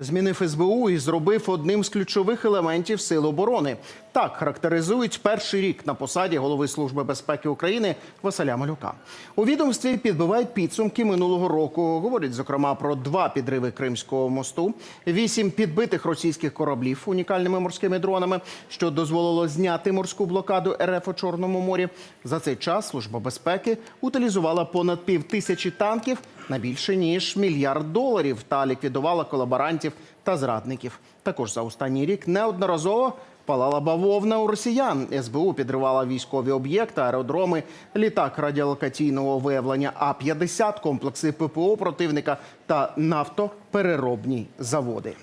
Змінив СБУ і зробив одним з ключових елементів сил оборони. Так характеризують перший рік на посаді голови служби безпеки України Василя Малюка. У відомстві підбивають підсумки минулого року. Говорять зокрема про два підриви Кримського мосту, вісім підбитих російських кораблів унікальними морськими дронами, що дозволило зняти морську блокаду РФ у Чорному морі. За цей час служба безпеки утилізувала понад пів тисячі танків на більше ніж мільярд доларів та ліквідувала колаборантів та зрадників. Також за останній рік неодноразово палала бавовна у росіян. СБУ підривала військові об'єкти, аеродроми, літак радіолокаційного виявлення А-50, комплекси ППО противника та нафтопереробні заводи.